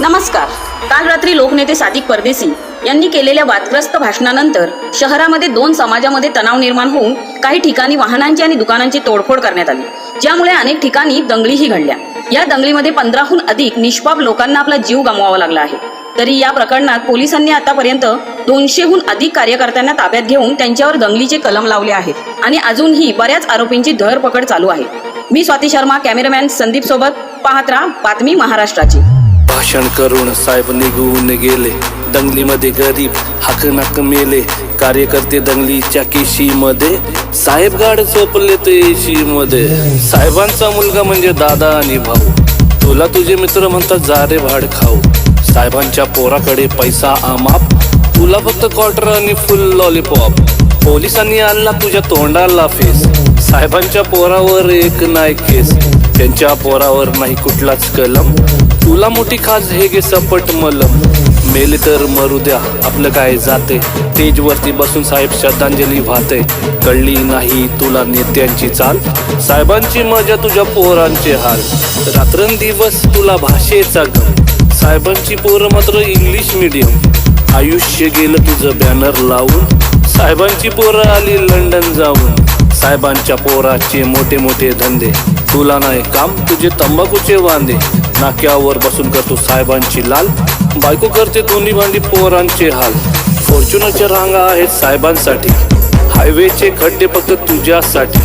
नमस्कार. काल रात्री लोकनेते सादिक परदेसी यांनी केलेल्या वादग्रस्त भाषणानंतर शहरामध्ये दोन समाजामध्ये तणाव निर्माण होऊन काही ठिकाणी वाहनांची आणि दुकानांची तोडफोड करण्यात आली. ज्यामुळे अनेक ठिकाणी दंगलीही घडल्या. या दंगलीमध्ये पंधराहून अधिक निष्पाप लोकांना आपला जीव गमवावा लागला आहे. तरी या प्रकरणात पोलिसांनी आतापर्यंत दोनशेहून अधिक कार्यकर्त्यांना ताब्यात घेऊन त्यांच्यावर दंगलीचे कलम लावले आहेत आणि अजूनही बऱ्याच आरोपींची धरपकड चालू आहे. मी स्वाती शर्मा कॅमेरामॅन संदीप सोबत पाहत राहा बातमी महाराष्ट्राची. भाषण करून साहेब निघून गेले. दंगलीमध्ये गरीब हाकनाक मेले. कार्यकर्ते दंगलीच्या केशीमध्ये. साहेब गाड झोपले ते मध्ये साहेबांचा मुलगा म्हणजे दादा आणि भाऊ. तुला तुझे मित्र म्हणतात जा रे भाड खाऊ. साहेबांच्या पोराकडे पैसा आमाप तुला फक्त क्वार्टर आणि फुल लॉलीपॉप पोलिसांनी आणला तुझ्या तोंडाला फेस. साहेबांच्या पोरावर एक नाही केस त्यांच्या पोरावर नाही कुठलाच कलम. तुला मोठी खास हे गे सपट मलम. मेले तर मरू द्या आपलं काय जाते. तेजवरती बसून साहेब श्रद्धांजली वाहते. कळली नाही तुला नेत्यांची चाल? साहेबांची मजा तुझ्या पोरांचे हाल. रात्रंदिवस तुला भाषेचा गम. साहेबांची पोरं मात्र इंग्लिश मीडियम. आयुष्य गेलं तुझं बॅनर लावून. साहेबांची पोरं आली लंडन जाऊन. साहेबांच्या पोराचे मोठे मोठे धंदे. तुला नाही काम तुझे तंबाखूचे वांदे. नाक्यावर बसून करतो साहेबांची लाल. बायको करते दोन्ही भांडी पोरांचे हाल. फॉर्च्युनरच्या रांगा आहेत साहेबांसाठी. हायवेचे खड्डे फक्त तुझ्यासाठी.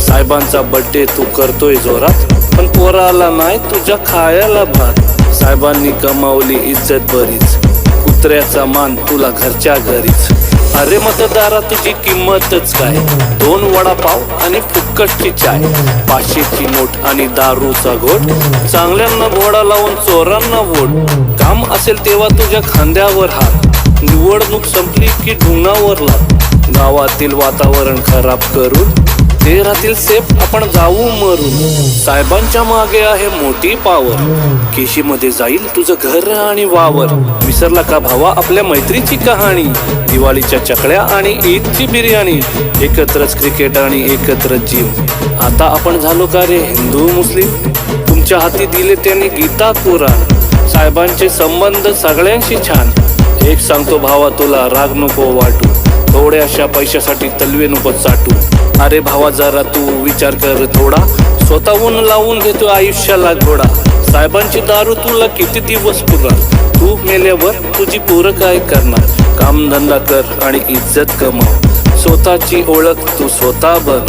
साहेबांचा बड्डे तू करतोय जोरात. पण पोराला नाही तुझ्या खायला भात. साहेबांनी कमावली इज्जत बरीच. कुत्र्याचा मान तुला घरच्या घरीच. अरे मतदारा तुझी किंमतच काय? दोन वडापाव आणि फुक्कटची चाय. पाचशेची नोट आणि दारूचा घोट. चांगल्यांना घोडा लावून चोरांना वोट. काम असेल तेव्हा तुझ्या खांद्यावर हात. निवडणूक संपली की ढुंगावर लाग गावातील वातावरण खराब करून शहरातील सेफ आपण जाऊ मरून. साहेबांच्या मागे आहे मोठी पावर. केशीमध्ये जाईल तुझं घर आणि वावर. विसरला का भावा आपल्या मैत्रीची कहाणी? दिवाळीच्या चकड्या आणि ईदची बिर्याणी. एकत्रच क्रिकेट आणि एकत्रच जीव आता आपण झालो का रे हिंदू मुस्लिम? तुमच्या हाती दिले त्यांनी गीता कुराण. साहेबांचे संबंध सगळ्यांशी छान. एक सांगतो भावा तुला राग नको वाटू. थोड्या अशा पैशासाठी तलवे नको चाटू. अरे भावा जरा तू विचार कर थोडा. स्वतःहून लावून घेतो आयुष्याला घोडा. साहेबांची दारू तुला किती दिवस पुरणार? तू मेल्यावर तुझी पोरं काय करणार? कामधंदा कर आणि इज्जत कमाव. स्वतःची ओळख तू स्वतः बन.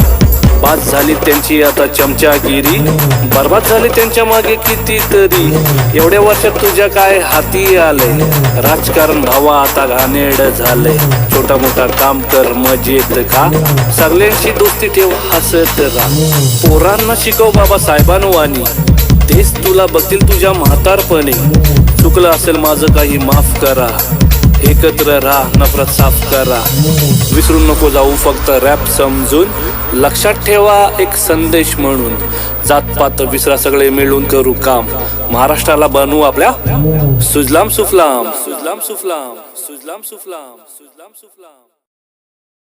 बाद झाली त्यांची आता चमचागिरी. बर्बाद झाली त्यांच्या मागे कितीतरी. एवढ्या वर्षात तुझ्या काय हाती आले राजकारण भावा आता घाणेड झाले छोटा मोठा काम कर मजेत का सगळ्यांशी दोस्ती ठेव हसत राहा. पोरांना शिकव बाबा साहेबांवानी. तेच तुला बघतील तुझ्या म्हातारपणी. चुकलं असेल माझं काही माफ करा. एकत्र राहा नफरत साफ करा. विसरून नको जाऊ फक्त रॅप समजून. लक्षात ठेवा एक संदेश म्हणून. जातपात विसरा सगळे मिळून करू काम. महाराष्ट्राला बनवू आपल्या सुजलाम सुफलाम. सुजलाम सुफलाम. सुजलाम सुफलाम. सुजलाम सुफलाम.